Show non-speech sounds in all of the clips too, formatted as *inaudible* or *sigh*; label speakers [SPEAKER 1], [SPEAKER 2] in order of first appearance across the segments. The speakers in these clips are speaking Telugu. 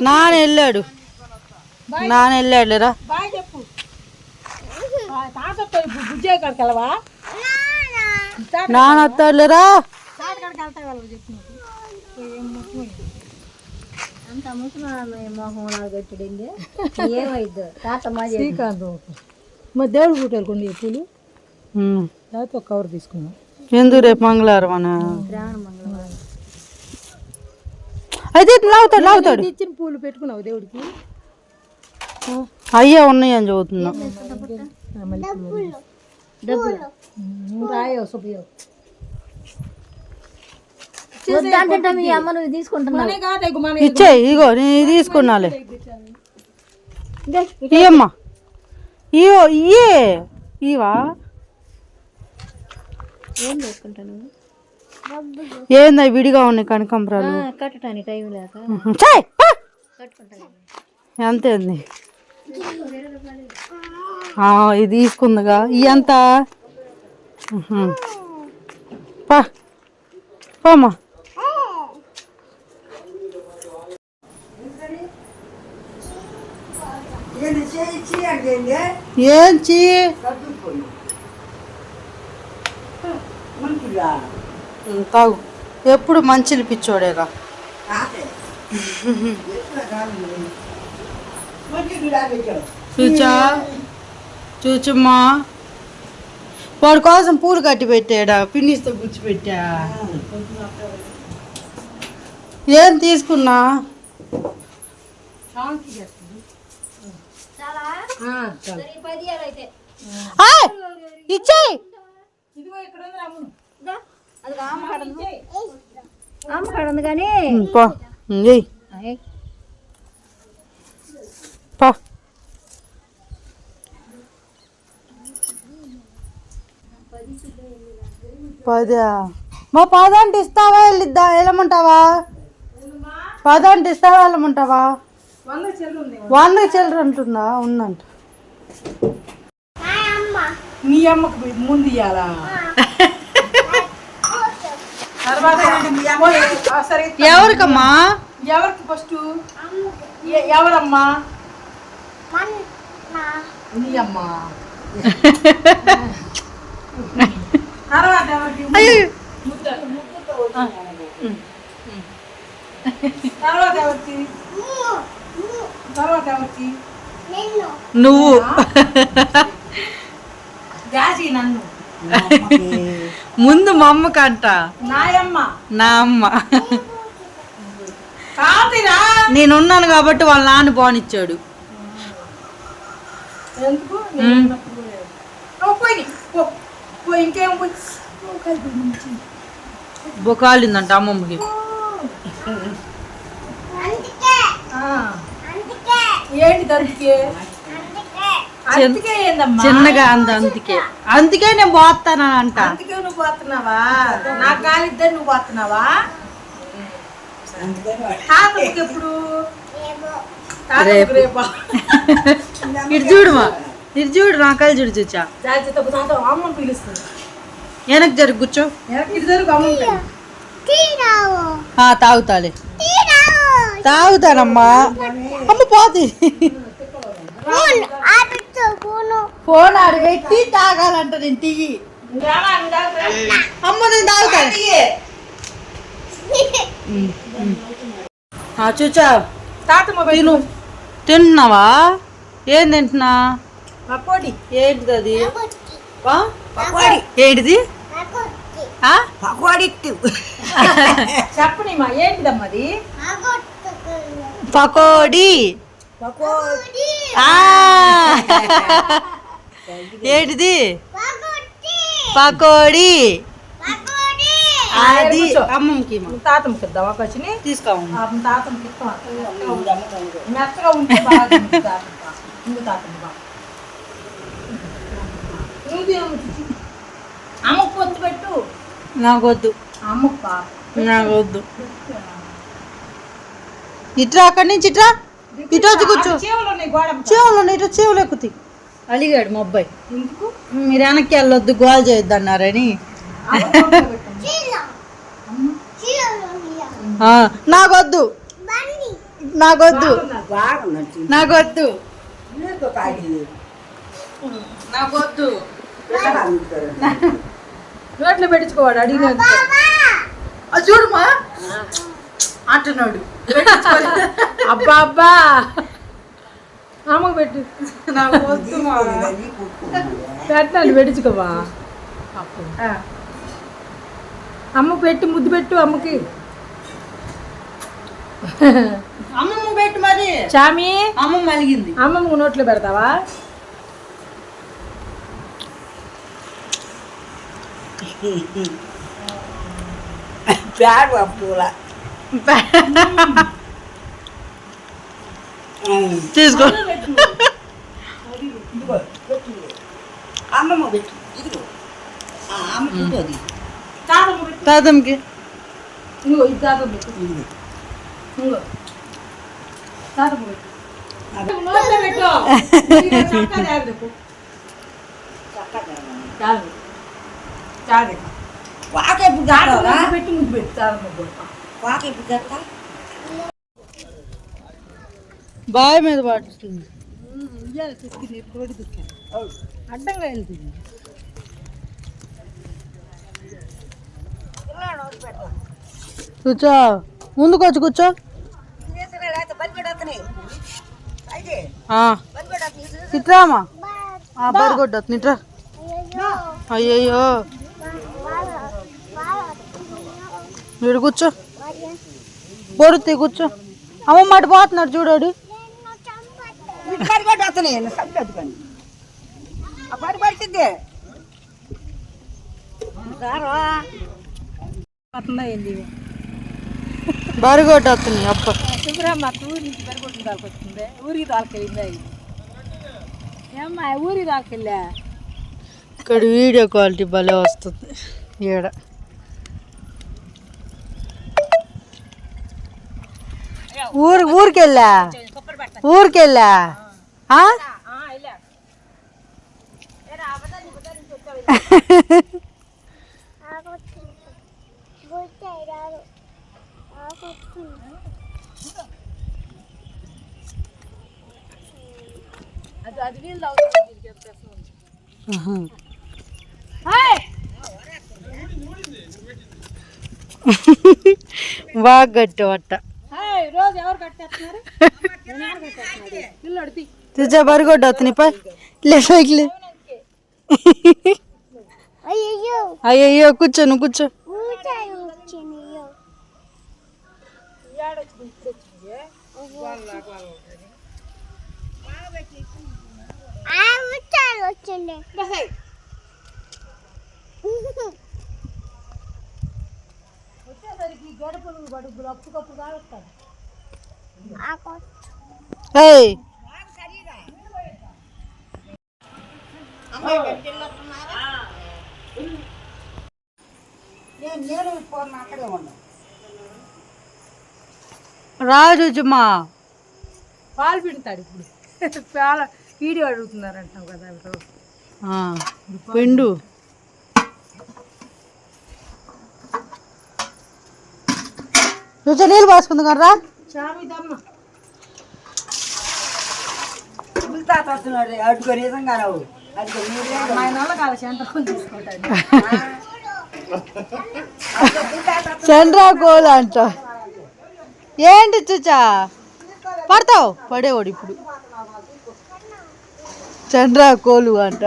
[SPEAKER 1] నాన్న వెళ్ళాడు. నాన్న వెళ్ళాడు లేరా
[SPEAKER 2] వెళ్ళవా?
[SPEAKER 1] నాన్న వస్తాడు లేరా
[SPEAKER 3] అంత ముసలి మొహం ఏమైద్దు తాత మా
[SPEAKER 2] దేవుడు పుట్టారు కొన్ని పూలు. లేకపోతే ఒక కవర్ తీసుకున్నాం
[SPEAKER 1] ఎందుకు రేపు మంగళవారం అన్న
[SPEAKER 3] శ్రావణ మంగళవారం.
[SPEAKER 1] అయితే లాగుతాడు లాగుతాడు.
[SPEAKER 2] ఇచ్చిన పూలు పెట్టుకున్నావు దేవుడికి?
[SPEAKER 1] అయ్యా ఉన్నాయని చదువుతున్నాం ఇచ్చే ఇగో నేను ఇది తీసుకున్నాలే. ఇయ్యమ్మా. ఇయో ఇయ్యే. ఇవా
[SPEAKER 3] ఏం చేసుకుంటాను
[SPEAKER 1] ఏందా విడిగా ఉన్నాయి కనకంబరాలు?
[SPEAKER 3] కట్టడానికి టైం లేక.
[SPEAKER 1] ఎంత ఉంది ఆ, ఇది తీసుకుందిగా. ఎంత. పా పామ్మా. ఏం చీ? తాగు. ఎప్పుడు మంచిని పిచ్చోడేగా చూచా? చూచమ్మా. వాడి కోసం పూలు కట్టి పెట్టాడా? పిన్నిస్తో గుచ్చి పెట్టా ఏం తీసుకున్నా? ఇచ్చేయ్!
[SPEAKER 3] ఉంది కానీ
[SPEAKER 1] పో. పా. పదా. మా పదంటే ఇస్తావా? వెళ్ళిద్దా? వెళ్ళమంటావా? పదంటే ఇస్తావా వెళ్ళమంటావా
[SPEAKER 2] వంద
[SPEAKER 1] చిల్లర అంటుందా ఉందంట
[SPEAKER 2] నీ అమ్మకు ముందు ఇయ్యాలా తర్వాత ఓయ్, ఆ, సరే
[SPEAKER 1] ఎవరికమ్మా?
[SPEAKER 2] ఎవరికి ఫస్ట్? ఎవరమ్మా? నీ అమ్మ తర్వాత ఎవరికి?
[SPEAKER 1] అయ్యో.
[SPEAKER 2] తర్వాత ఎవరికి? తర్వాత ఎవరికి?
[SPEAKER 1] నువ్వు.
[SPEAKER 2] నన్ను.
[SPEAKER 1] ముందు మా అమ్మకంట నా అమ్మ. నేనున్నాను కాబట్టి వాళ్ళ నాన్న బానిచ్చాడు
[SPEAKER 2] కలిపి మంచి.
[SPEAKER 1] బొకాలిందంట అమ్మమ్మకి.
[SPEAKER 2] ఆ. ఏంటి ఏందమ్మా
[SPEAKER 1] చిన్నగా అంద అందుకే. అందుకే నేను పోతానని అంట
[SPEAKER 2] అందుకే నువ్వు పోతున్నావా? నా కాలిద్దరు నువ్వు పోతున్నావా? తాతకి ఎప్పుడు? రేపా. *laughs*
[SPEAKER 1] ఇటు చూడుమా. ఇటు చూడు నా కళ్ళు చూడు చూచా.
[SPEAKER 2] అమ్మని పిలుస్తుంది.
[SPEAKER 1] వెనక్కి జరుగు కూర్చో.
[SPEAKER 2] వెనక్కి జరుగు అమ్మ
[SPEAKER 1] తాగుతాలే. తాగుతానమ్మా. అమ్మ పోతి. ఫోన్ అడిగెట్టి తాగాలంట నేను టీ. అమ్మ నేను తాగుతాను చూచా.
[SPEAKER 2] తాతమ్మ
[SPEAKER 1] తిను. తింటున్నావా ఏం తింటున్నా?
[SPEAKER 2] పకోడి.
[SPEAKER 1] ఏంటిది అది? ఆ? ఏంటిది? ఆ? *laughs*
[SPEAKER 2] చెప్పని మా ఏంటిదమ్మా అది?
[SPEAKER 1] పకోడీ. *laughs* ఏంటిది? పకోడీ. అది. అమ్మమ్మకి.
[SPEAKER 2] తాతమ్మకి ఇద్దామా పచ్చిని
[SPEAKER 1] తీసుకోమమ్మ
[SPEAKER 2] ఆ తాతమ్మకి ఇస్తాం మెత్తగా ఉంటే తాతమ్మ. ఇందు. అమ్మకు పొత్తు పెట్టు.
[SPEAKER 1] నాకొద్దు.
[SPEAKER 2] అమ్మకు పా
[SPEAKER 1] నాకొద్దు. ఇట్రా అక్కడి నుంచి ఇట్రా ఇటు వచ్చి కూర్చో. చెవులు ఇటు చెవులు ఎక్కుతాయి. అలిగాడు మా అబ్బాయి.
[SPEAKER 2] ఎందుకు?
[SPEAKER 1] మీరు వెనక్కి వెళ్ళొద్దు గోల్ చేయొద్దు అన్నారని. నాకొద్దు. నాకొద్దు. నాకొద్దు. నాకొద్దు.
[SPEAKER 2] నోట్లో పెట్టించుకోవాడు అడిగిన
[SPEAKER 1] చూడమా. అంటున్నాడు.
[SPEAKER 2] అబ్బా అబ్బా. అమ్మకు పెట్టు. పెట్టాలి పెట్టించుకోవా
[SPEAKER 1] ఆ.
[SPEAKER 2] అమ్మకు పెట్టి ముద్దు పెట్టు అమ్మకి.
[SPEAKER 1] అమ్మమ్మ పెట్టు మరి.
[SPEAKER 2] చామి.
[SPEAKER 1] అమ్మమ్మ మలిగింది
[SPEAKER 2] అమ్మమ్మకు నోట్లో పెడతావా? *laughs*
[SPEAKER 4] ప్యాడ్ పూల
[SPEAKER 1] తీసుకో
[SPEAKER 4] అమ్మమ్మ పెట్టు ఇదిగో ఆ, అమ్మకు ఉంటుంది
[SPEAKER 2] తాతమ్మ పెట్టు
[SPEAKER 1] తాతమ్మకి
[SPEAKER 2] ఇంకో ఇది తాతమ్మ పెట్టు ఇంకో తాతమ్మ పెట్టు నోట్లో పెట్టు ఇది చక్కగా తాగదు. తాగు. తాగు.
[SPEAKER 4] వాకెప్పుడు
[SPEAKER 2] తాతమ్మ
[SPEAKER 4] చేస్తావా
[SPEAKER 2] ముద్దు పెట్టి. ముద్దు పెట్టు తాతమ్మ పెట్టు.
[SPEAKER 4] వాకెప్పుడు చేస్తా
[SPEAKER 1] బావి మీద పడుతుంది
[SPEAKER 2] అడ్డంగా వెళ్తుంది
[SPEAKER 1] కూర్చో ముందుకు వచ్చి కూర్చో. ఇట్రామా ఆ బరిగొడ్డ ఇట్రా. అయ్యయ్యో. మీరు కూర్చో. బొరుతి కూర్చో. అమ్మ మాట పోతున్నాడు చూడాడు.
[SPEAKER 4] పడి వస్తున్నాయి
[SPEAKER 1] అప్ప.
[SPEAKER 2] శుభ్రమ్మ ఊరి నుంచి పెరగొట్టిన దాకా వచ్చింది ఊరికి దాకెళ్ళిందా ఏమ్మా ఊరికి దాకెళ్ళా
[SPEAKER 1] ఇక్కడ వీడియో క్వాలిటీ భలే వస్తుంది. ఈడ. ఊరు ఊరికెళ్ళా ఊరికెళ్ళా ఆ?
[SPEAKER 2] అది అది వీళ్ళు తాగుతుంది
[SPEAKER 1] ఆహా. బాగా గట్టి వట్ట చూసా బరిగొడ్డ వస్తున్నాయి పై. లే పైకి లే. అయ్యయ్యో. కూర్చో
[SPEAKER 2] వచ్చేసరికి గడపలు గడుపులు అప్పుకప్పుడు కావస్తాడు
[SPEAKER 4] ఉన్నా
[SPEAKER 1] రాజుజుమా
[SPEAKER 2] పాలు పిండుతాడు ఇప్పుడు. పాల వీడియో అడుగుతున్నారంటాం కదా.
[SPEAKER 1] ఆ, పిండు. చూసా నీళ్ళు పోసుకుందాం రా.
[SPEAKER 2] చామిదమ్మ
[SPEAKER 4] తాత వస్తున్నాడు. అడుగుని నిజంగా రావు. అడుగు మీరే
[SPEAKER 2] మా నల్ల కాల చెంతకొని తీసుకుంటాను
[SPEAKER 1] చంద్రా కోల్ అంట. ఏంటి చూచా? పడతావు? పడేవాడు ఇప్పుడు. చంద్రా కోలు అంట.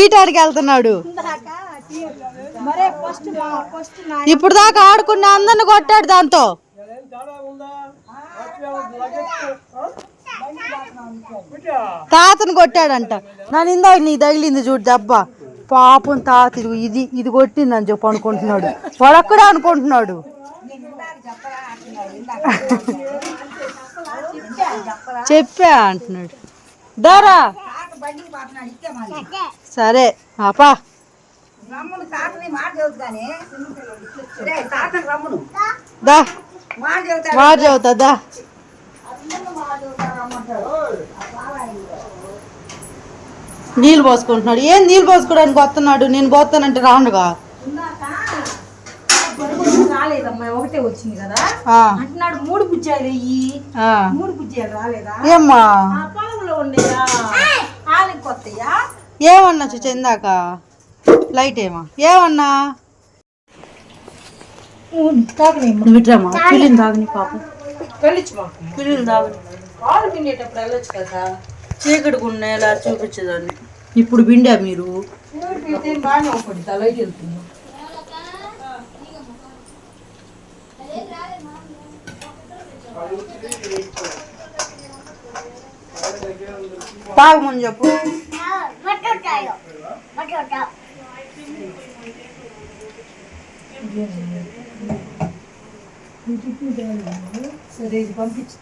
[SPEAKER 1] ఈటానికి వెళ్తున్నాడు
[SPEAKER 2] మరే ఫస్ట్ ఫస్ట్ నా
[SPEAKER 1] ఇప్పుడు దాకా ఆడుకున్న అందరిని కొట్టాడు దాంతో. తాతను కొట్టాడంట. నన్ను ఇందాక నీ తగిలింది చూడు దెబ్బ. పాపం తాత ఇది ఇది ఇది కొట్టిందని చెప్పి అనుకుంటున్నాడు. వాడొక్కడే అనుకుంటున్నాడు. చెప్పా అంటున్నాడు. దారా. సరే ఆపా.
[SPEAKER 4] రమ్మును తాతని మాట చెబుతు కానీ రే తాతని రమ్మును.
[SPEAKER 1] దా.
[SPEAKER 4] మాట చెబుతాడు
[SPEAKER 1] మాట చదువుతా దా. నీళ్ళు పోసుకుంటున్నాడు. ఏం నీళ్ళు పోసుకోవడానికి వస్తున్నాడు? నేను పోతానంటే రానుగా
[SPEAKER 2] రాలేదమ్మా ఒకటే వచ్చింది కదా. అంటున్నాడు మూడు బుజ్జాయిలు ఇయ్యి
[SPEAKER 1] ఆ.
[SPEAKER 2] మూడు బుజ్జాయిలు రాలేదా?
[SPEAKER 1] ఏమ్మా?
[SPEAKER 2] ఆ పొలంలో ఉండేదా వాళ్ళకి కొత్తయా?
[SPEAKER 1] ఏమన్నా చూచా ఇందాక లైట్ ఏమా? ఏమన్నా? నువ్వు ఇట్రామా పిల్లిని తాగని పాపం. పిల్లిని తాగని
[SPEAKER 2] పాలు పిండేటప్పుడు వెళ్ళొచ్చు కదా.
[SPEAKER 1] చీకటి గుండెలా చూపించేదాన్ని. ఇప్పుడు బిండా మీరు? తాగమని చెప్పు.
[SPEAKER 2] సరే ఇది పంపించు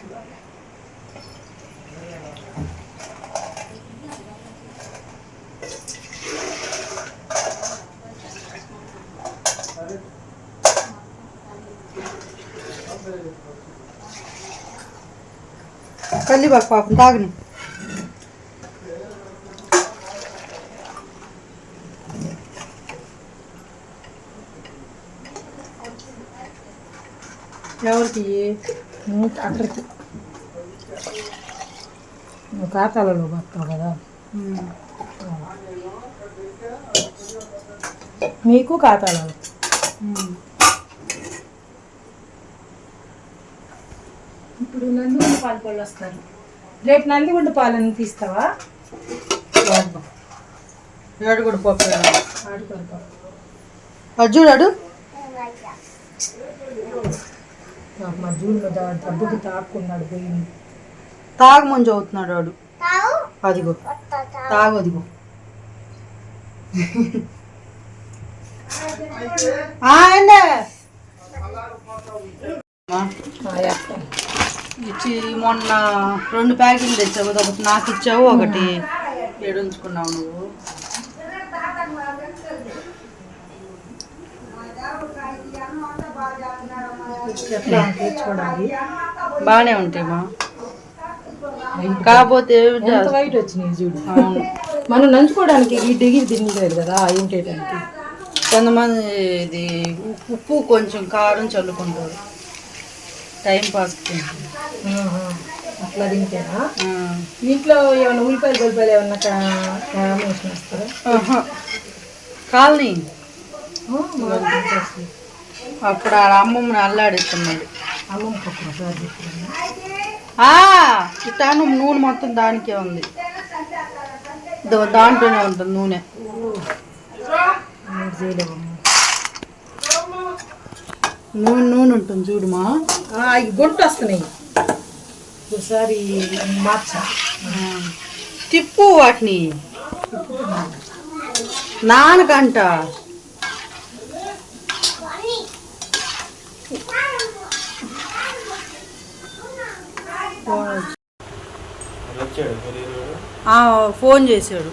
[SPEAKER 1] కల్లిబాకు పాపం తాగని ఎవరికి?
[SPEAKER 2] అక్కడికి. నువ్వు ఖాతాలలో పడతావు కదా. మీకు ఖాతాలలో
[SPEAKER 1] ఉమ్.
[SPEAKER 2] ఇప్పుడు నందిగుండ పాలు పళ్ళు వస్తారు రేపు నందిగుండ పాలను తీస్తావా?
[SPEAKER 1] ఏడు కూడా పప్పు
[SPEAKER 2] ఆడుకోరు
[SPEAKER 1] చూడాడు
[SPEAKER 2] మా జూన్లో డబ్బుకి తాక్కున్నాడు పోయింది
[SPEAKER 1] తాగమని చదువుతున్నాడు వాడు. అదిగో. తాగు. అదిగో. ఇచ్చి మొన్న రెండు ప్యాకెట్లు తెచ్చావు ఒకటి నాకు ఇచ్చావు ఒకటి. ఏడుంచుకున్నావు నువ్వు.
[SPEAKER 2] ఎట్లా అంటే చూడాలి
[SPEAKER 1] బాగానే ఉంటాయి మా. కాకపోతే
[SPEAKER 2] ఎంత వైట్ వచ్చినాయి చూడు. మనం నంచుకోవడానికి ఈ డిగిరి తినలేదు కదా ఏంటేటానికి
[SPEAKER 1] కొంతమంది ఇది ఉప్పు కొంచెం కారం చల్లుకుంటారు. టైం పాస్
[SPEAKER 2] అట్లా తింటేనా? ఇంట్లో ఏమైనా ఉల్లిపాయలు గొల్లిపాయలు ఏమన్నా కాంబినేషన్ వస్తారా
[SPEAKER 1] కాలనీ. అప్పుడు ఆ అమ్మమ్మని అల్లాడిస్తున్నాడు ఇటాను నూనె మొత్తం దానికే ఉంది. దాంట్లోనే ఉంటుంది నూనె. నూనె నూనె ఉంటుంది చూడుమా
[SPEAKER 2] ఈ గుంట వస్తున్నాయి. ఒకసారి మార్చా.
[SPEAKER 1] తిప్పు వాటిని. నానకంట. ఫోన్ చేశాడు.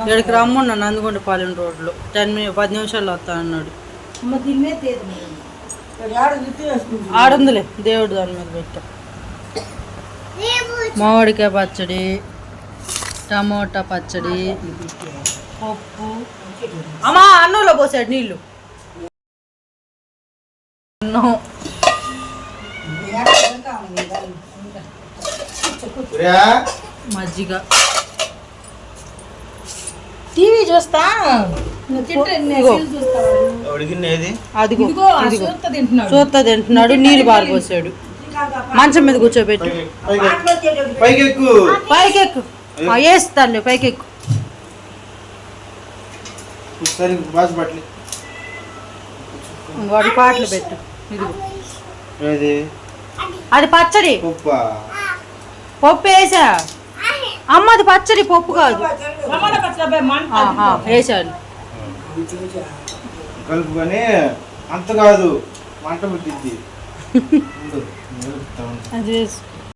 [SPEAKER 1] ఇక్కడికి రమ్మన్నా నందికొండ పాలెం రోడ్లో. టెన్ మినిట్ పది నిమిషాల్లో వస్తా అన్నాడు. ఆడుందిలే దేవుడు దాని మీద పెట్టా. మామిడికాయ పచ్చడి టమోటా పచ్చడి పప్పు. అమ్మా అన్నంలో పోసాడు నీళ్ళు. మజ్జిగ.
[SPEAKER 2] టీవీ చూస్తా? చూస్తా తింటున్నాడు.
[SPEAKER 1] చూస్తా తింటున్నాడు నీళ్ళు పారిపోసాడు. మంచం మీద కూర్చోబెట్టు.
[SPEAKER 5] పైకి ఎక్కు
[SPEAKER 1] పైకి ఎక్కు ఆ, వేస్తానులే పైకి ఎక్కు
[SPEAKER 5] ఒకసారి బాస్ బట్టలు.
[SPEAKER 1] వాడి పాటలు పెట్టు. అది పచ్చడి. పప్పు? వేసా. అమ్మది పచ్చడి పప్పు కాదు. వేసాడు
[SPEAKER 5] కలుపుకొని అంత కాదు మంట *laughs* ఉండు.
[SPEAKER 1] అది వేసు